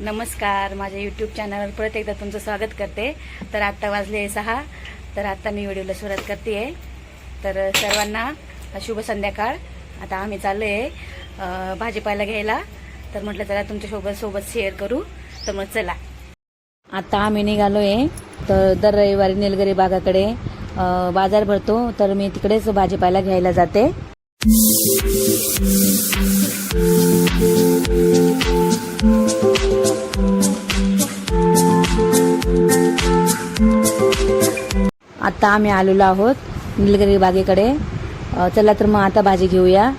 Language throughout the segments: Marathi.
नमस्कार माझ्या यूट्यूब चॅनलवर परत एकदा तुमचं स्वागत करते. तर आत्ता वाजले सहा तर आत्ता मी व्हिडिओला सुरुवात करते आहे तर सर्वांना शुभ संध्याकाळ. आता आम्ही चाललो आहे भाजीपाला घ्यायला. तर म्हटलं चला तुमच्यासोबत सोबत शेअर करू. तर मग चला. आता आम्ही निघालो आहे तर दर रविवारी निलगिरी बागाकडे बाजार भरतो. तर मी तिकडेच भाजीपाला घ्यायला जाते. आता आम्ही आलेलो आहोत निलगिरी बागेकडे. चला तर मग आता भाजी घेऊया.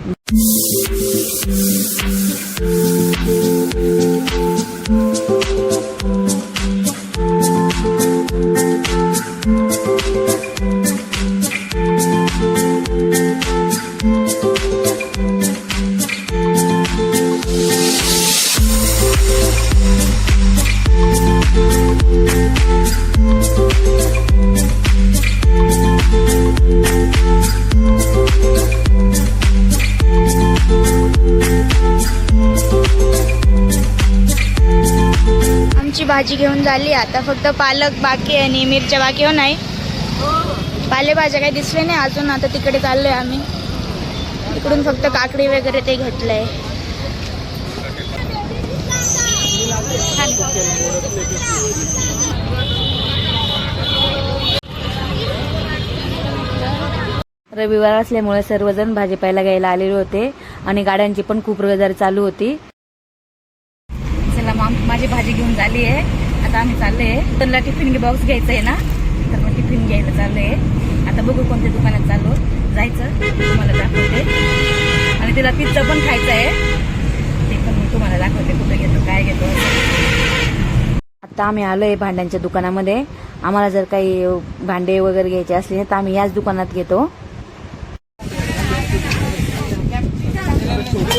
भाजी घेऊन झाली. आता फक्त पालक बाकी आहे आणि मिरच्या बाकी हो नाही. पालेभाज्या काही दिसले नाही अजून आता तिकडे चाललोय आम्ही. तिकडून फक्त काकडी वगैरे ते घेतलंय. रविवार असल्यामुळे सर्वजण भाजीपायला घ्यायला आलेले होते आणि गाड्यांची पण खूप रविवार चालू होती. माझी भाजी घेऊन झाली आहे. आता आम्ही चालले त्यांना टिफिन बॉक्स घ्यायचं आहे ना? तर मग टिफिन घ्यायला आहे आता बघू कोणत्या दुकानात चाललो. जायचं. तुम्हाला दाखवते. आणि तिला पिझ्झा पण खायचा आहे. ते पण मी तुम्हाला दाखवते कुठे घेतो काय घेतो. आता आम्ही आलोय भांड्यांच्या दुकानामध्ये. आम्हाला जर काही भांडे वगैरे घ्यायचे असले तर आम्ही याच दुकानात घेतो.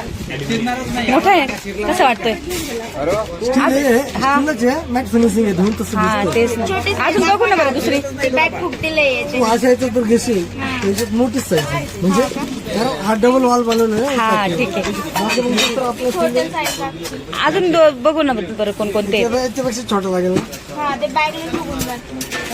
मोठा आहे. कसं वाटतंय? हा हा तेच ना. अजून बघू ना बरं दुसरी. बॅग फुगतील याचे. तू असायचं तर घेशील. त्याच्यात मोठीच साईज म्हणजे हा डबल वॉल बनवलं हा ठीक आहे. अजून दो- बघू ना बरं कोणकोणते याच्यापेक्षा छोटा लागेल ना. हा ते बॅग फुगून जाते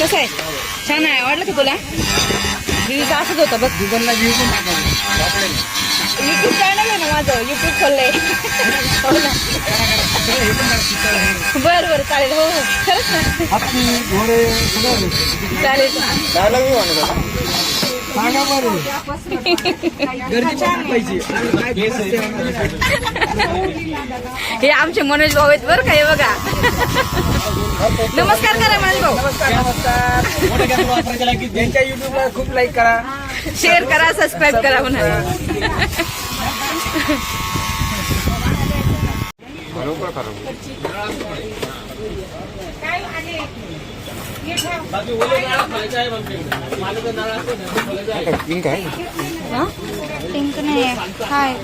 कसं आहे? छान आहे. आवडलं का तुला? दीदीचं असंच होतं बघ. युट्यूब चॅनल आहे ना माझं. युट्यूब खोललंय. बरं बरं. चालेल. हो हो. खरंच ना. चालेल. सांगा बरं हे आमचे मनोज भाऊ आहेत बरं का हे बघा. नमस्कार करा मनोज भाऊ. त्यांच्या युट्यूबला खूप लाईक करा. शेअर करा सबस्क्राईब करा म्हणा. हा? पिंक नाही हाय.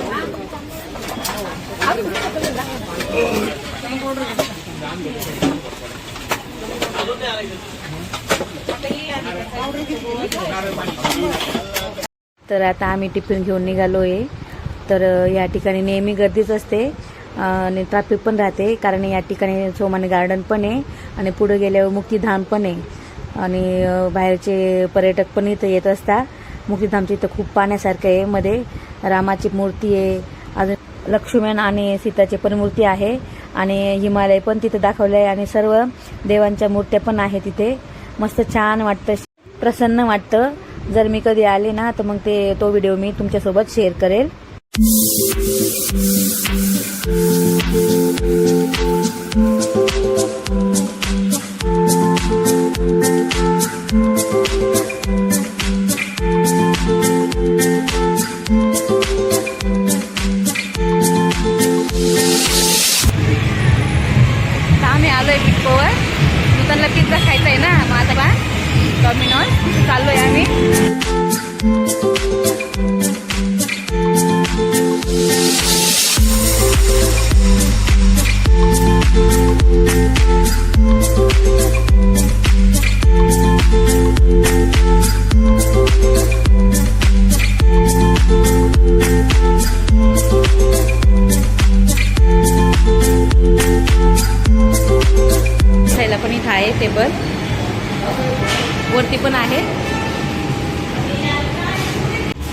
तर आता आम्ही टिफिन घेऊन निघालो आहे तर या ठिकाणी नेहमी गर्दीच असते. आणि ट्रॅफिक पण राहते कारण या ठिकाणी सोमानी गार्डन पण आहे आणि पुढे गेल्यावर मुक्तीधाम पण आहे. आणि बाहेरचे पर्यटक पण इथं येत असतात. मुक्तीधामच्या इथं खूप पाण्यासारखं आहे मध्ये. रामाची मूर्ती आहे. अजून लक्ष्मण आणि सीताची पण मूर्ती आहे. आणि हिमालय पण तिथे दाखवलं आहे आणि सर्व देवांच्या मूर्त्या पण आहे तिथे. मस्त छान वाटतं प्रसन्न वाटतं. जर मी कधी आले ना तर मग ते तो व्हिडिओ मी तुमच्यासोबत शेअर करेल. आता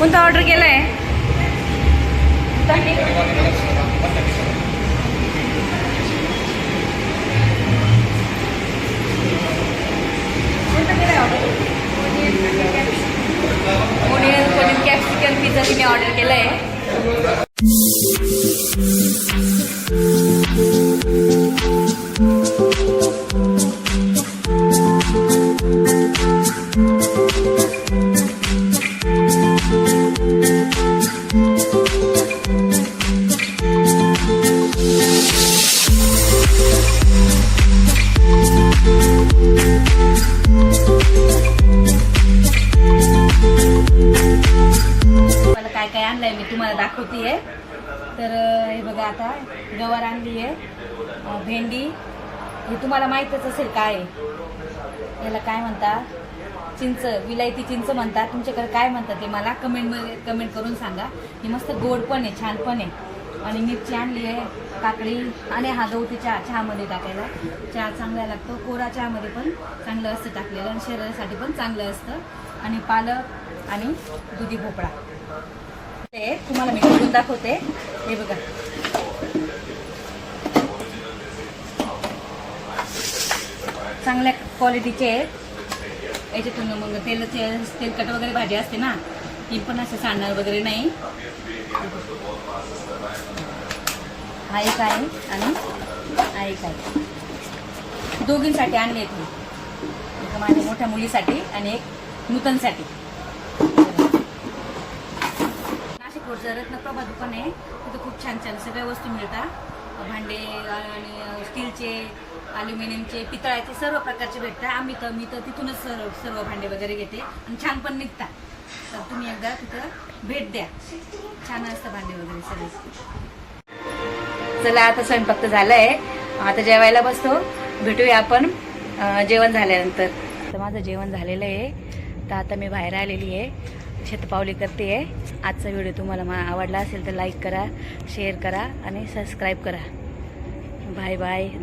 कोणता ऑर्डर केलाय आहे केलाय ऑर्डर पनीर कॅप्सिकन पिझ्झा तिने ऑर्डर केलाय आहे काय काय आणलंय मी तुम्हाला दाखवतीये. तर हे बघा आता गवार आणली आहे भेंडी हे तुम्हाला माहीतच असेल काय आहे. याला काय म्हणतात चिंच विलायती चिंच म्हणतात तुमच्याकडे काय म्हणतात ते मला कमेंटमध्ये कमेंट करून सांगा. हे मस्त गोड पण आहे छान पण आहे. आणि मिरची आणली आहे काकडी आणि हा गवती चहा चहामध्ये टाकायला. चहा चांगला लागतो. कोरा चहामध्ये पण चांगलं असतं टाकलेलं आणि शरीरासाठी पण चांगलं असतं. आणि पालक आणि दुधी भोपळा. ते तुम्हाला मी करून दाखवते. हे बघा. चांगल्या क्वालिटीचे आहेत याच्यातून मग तेलाचे तेलकट वगैरे भाजी असते ना ती पण असं सांडणार वगैरे नाही. हा एक आहे आणि हा एक आहे. दोघींसाठी आणले आहेत मी. एक माझ्या मोठ्या मुलीसाठी आणि एक नूतनसाठी. नाशिक रत्नप्रभा दुकान आहे. तिथं खूप छान छान सगळ्या वस्तू मिळतात. भांडे आणि स्टीलचे अल्युमिनियमचे पितळाचे सर्व प्रकारचे भेटतात. आम्ही तर मी तर तिथूनच सर्व सर्व भांडे वगैरे घेते. आणि छान पण निघतात. तर तुम्ही एकदा तिथं भेट द्या. छान असतं भांडे वगैरे सगळे. चला आता स्वयंपाक तर झालाय. आता जेवायला बसतो. भेटूया आपण जेवण झाल्यानंतर. तर माझं जेवण झालेलं आहे. तर आता मी बाहेर आलेली आहे. शेतपावली करते आहे. आजचा व्हिडिओ तुम्हाला मा आवडला असेल तर लाईक करा शेअर करा आणि सबस्क्राईब करा. Bye bye